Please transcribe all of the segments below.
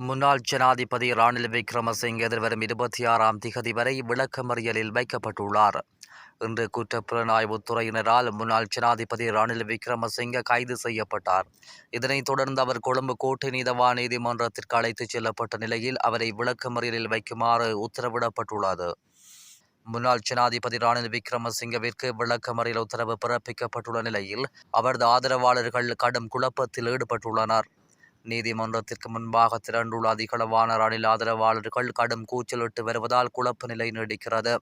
முன்னாள் ஜனாதிபதி ராணில் விக்ரமசிங்க எதிர்வரும் இருபத்தி ஆறாம் திகதி வரை விளக்கமறியலில் வைக்கப்பட்டுள்ளார். இன்று குற்றப்புலனாய்வுத் துறையினரால் முன்னாள் ஜனாதிபதி ராணில் விக்ரமசிங்க கைது செய்யப்பட்டார். இதனைத் தொடர்ந்து அவர் கொழும்பு கோட்டை நீதவா நீதிமன்றத்திற்கு அழைத்துச் செல்லப்பட்ட நிலையில் அவரை விளக்கமறியலில் வைக்குமாறு உத்தரவிடப்பட்டுள்ளது. முன்னாள் ஜனாதிபதி ராணில் விக்ரமசிங்கவிற்கு விளக்கமறியல் உத்தரவு பிறப்பிக்கப்பட்டுள்ள நிலையில் அவரது ஆதரவாளர்கள் கடும் குழப்பத்தில் ஈடுபட்டுள்ளனர். நீதிமன்றத்திற்கு முன்பாக திரண்டுள்ள அதிகளவான ரணில் ஆதரவாளர்கள் கடும் கூச்சலிட்டு வருவதால் குழப்ப நிலை நீடிக்கிறது.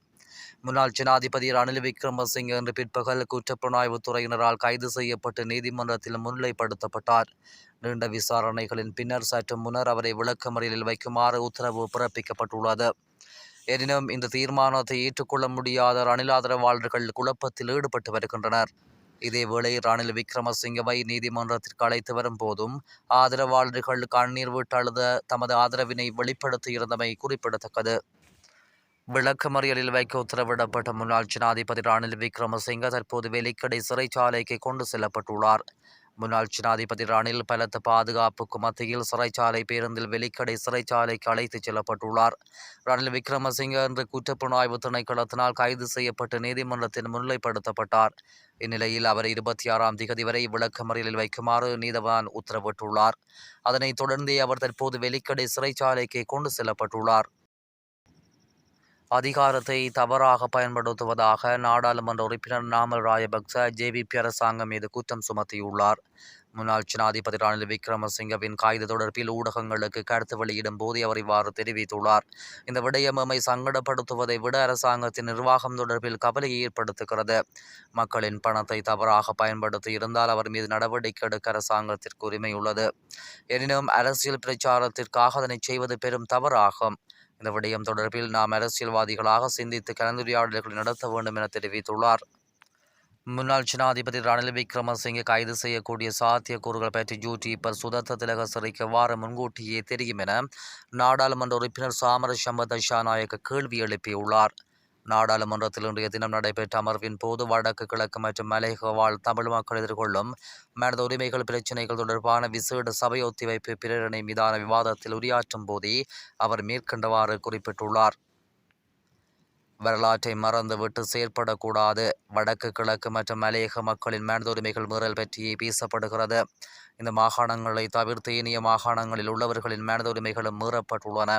முன்னாள் ஜனாதிபதி ரணில் விக்ரமசிங்க இன்று பிற்பகல் குற்றப்புலனாய்வுத் துறையினரால் கைது செய்யப்பட்டு நீதிமன்றத்தில் முன்னிலைப்படுத்தப்பட்டார். நீண்ட விசாரணைகளின் பின்னர் சற்று முன்னர் அவரை விளக்கமறியலில் வைக்குமாறு உத்தரவு பிறப்பிக்கப்பட்டுள்ளது. எனினும் இந்த தீர்மானத்தை ஏற்றுக்கொள்ள முடியாத ரணில் ஆதரவாளர்கள் குழப்பத்தில் ஈடுபட்டு வருகின்றனர். இதேவேளை ரணில் விக்ரமசிங்கவை நீதிமன்றத்திற்கு அழைத்து வரும் போதும் ஆதரவாளர்கள் கண்ணீர் விட்டு அழுத தமது ஆதரவினை வெளிப்படுத்தியிருந்தமை குறிப்பிடத்தக்கது. விளக்கமறியலில் வைக்க உத்தரவிடப்பட்ட முன்னாள் ஜனாதிபதி ரணில் விக்ரமசிங்க தற்போது வெலிக்கடை சிறைச்சாலைக்கு கொண்டு செல்லப்பட்டுள்ளார். முன்னாள் ஜனாதிபதி ரணில் பலத்த பாதுகாப்புக்கு மத்தியில் சிறைச்சாலை பேருந்தில் வெளிக்கடை சிறைச்சாலைக்கு அழைத்துச் செல்லப்பட்டுள்ளார். ரணில் விக்ரமசிங்க இன்று குற்றப்புலனாய்வு திணைக்களத்தினால் கைது செய்யப்பட்டு நீதிமன்றத்தில் முன்னிலைப்படுத்தப்பட்டார். இந்நிலையில் அவர் இருபத்தி ஆறாம் திகதி வரை விளக்கமறியலில் வைக்குமாறு நீதவான் உத்தரவிட்டுள்ளார். அதனைத் தொடர்ந்தே அவர் தற்போது வெளிக்கடை சிறைச்சாலைக்கு கொண்டு செல்லப்பட்டுள்ளார். அதிகாரத்தை தவறாக பயன்படுத்துவதாக நாடாளுமன்ற உறுப்பினர் நாமல் ராயபக்ச ஜேவிபி அரசாங்கம் மீது குற்றம் சுமத்தியுள்ளார். முன்னாள் ஜனாதிபதி ரணில் விக்ரமசிங்கவின் காகித தொடர்பில் ஊடகங்களுக்கு கருத்து வெளியிடும் போது அவர் இவ்வாறு தெரிவித்துள்ளார். இந்த விடயம் நம்மை சங்கடப்படுத்துவதை விட அரசாங்கத்தின் நிர்வாகம் தொடர்பில் கவலையை ஏற்படுத்துகிறது. மக்களின் பணத்தை தவறாக பயன்படுத்தி இருந்தால் அவர் மீது நடவடிக்கை எடுக்க அரசாங்கத்திற்கு உரிமை உள்ளது எனினும் அரசியல் பிரச்சாரத்திற்காக அதனை செய்வது பெரும் தவறாகும். இந்த விடயம் தொடர்பில் நாம் அரசியல்வாதிகளாக சிந்தித்து கலந்துரையாடல்களை நடத்த வேண்டும் என தெரிவித்துள்ளார். முன்னாள் ஜனாதிபதி ரணில் விக்ரமசிங்கை கைது செய்யக்கூடிய சாத்தியக்கூறுகள் பற்றி ஜூடிபர் சுதத்த திலக சிறைக்கு வார முன்கூட்டியே தெரியும் என நாடாளுமன்ற உறுப்பினர் சாமர சம்பத் நாயக்க கேள்வி எழுப்பியுள்ளார். நாடாளுமன்றத்தில் இன்றைய தினம் நடைபெற்ற அமர்வின் போது வடக்கு கிழக்கு மற்றும் மலையக வாழ் தமிழ் மக்கள் எதிர்கொள்ளும் மனித உரிமைகள் பிரச்சினைகள் தொடர்பான விசேட சபை ஒத்திவைப்பு பிரேரணை மீதான விவாதத்தில் உரையாற்றும் போதே அவர் மேற்கண்டவாறு குறிப்பிட்டுள்ளார். வரலாற்றை மறந்துவிட்டு செயற்படக்கூடாது. வடக்கு கிழக்கு மற்றும் மலையக மக்களின் மனித மீறல் பற்றியே பேசப்படுகிறது. இந்த மாகாணங்களை தவிர்த்து இனிய மாகாணங்களில் உள்ளவர்களின் மனித மீறப்பட்டுள்ளன.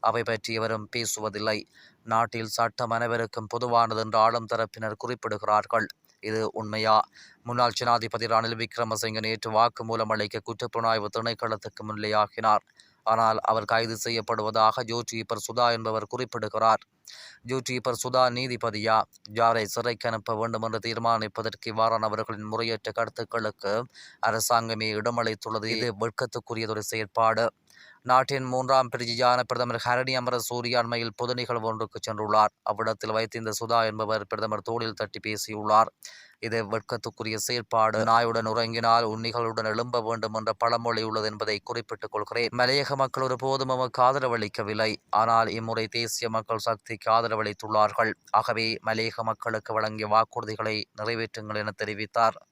அவை பற்றி எவரும் பேசுவதில்லை. நாட்டில் சட்டம் அனைவருக்கும் பொதுவானது என்று ஆளும் தரப்பினர் குறிப்பிடுகிறார்கள். இது உண்மையா? முன்னாள் ஜனாதிபதி ரணில் விக்ரமசிங்க நேற்று வாக்குமூலம் அளிக்க குற்றப்புலனாய்வு திணைக்களத்துக்கு முன்னிலையாகினார். ஆனால் அவர் கைது செய்யப்படுவதாக ஜோட்ரீப்பர் சுதா என்பவர் குறிப்பிடுகிறார். ஜூட்டியப்பர் சுதா நீதிபதியா? யாரை சிறைக்கு அனுப்ப வேண்டும் என்று தீர்மானிப்பதற்கு இவ்வாறானவர்களின் முறையற்ற கருத்துக்களுக்கு அரசாங்கமே இடமளித்துள்ளது. இது வெட்கத்துக்குரியதொரு செயற்பாடு. நாட்டின் மூன்றாம் பிரிஜியான பிரதமர் ஹரணி அமர சூரிய அண்மையில் பொது நிகழ்வு ஒன்றுக்கு சென்றுள்ளார். அவ்விடத்தில் வைத்து இந்த சுதா என்பவர் பிரதமர் தோளில் தட்டி பேசியுள்ளார். இது வெட்கத்துக்குரிய செயற்பாடு. நாயுடன் உறங்கினால் உன்னிகளுடன் எழும்ப வேண்டும் என்ற பழமொழி உள்ளது என்பதை குறிப்பிட்டுக் கொள்கிறேன். மலையக மக்கள் ஒரு போதும் நமக்கு ஆதரவளிக்கவில்லை. ஆனால் இம்முறை தேசிய மக்கள் சக்திக்கு ஆதரவளித்துள்ளார்கள். ஆகவே மலையக மக்களுக்கு வழங்கிய வாக்குறுதிகளை நிறைவேற்றுங்கள் என தெரிவித்தார்.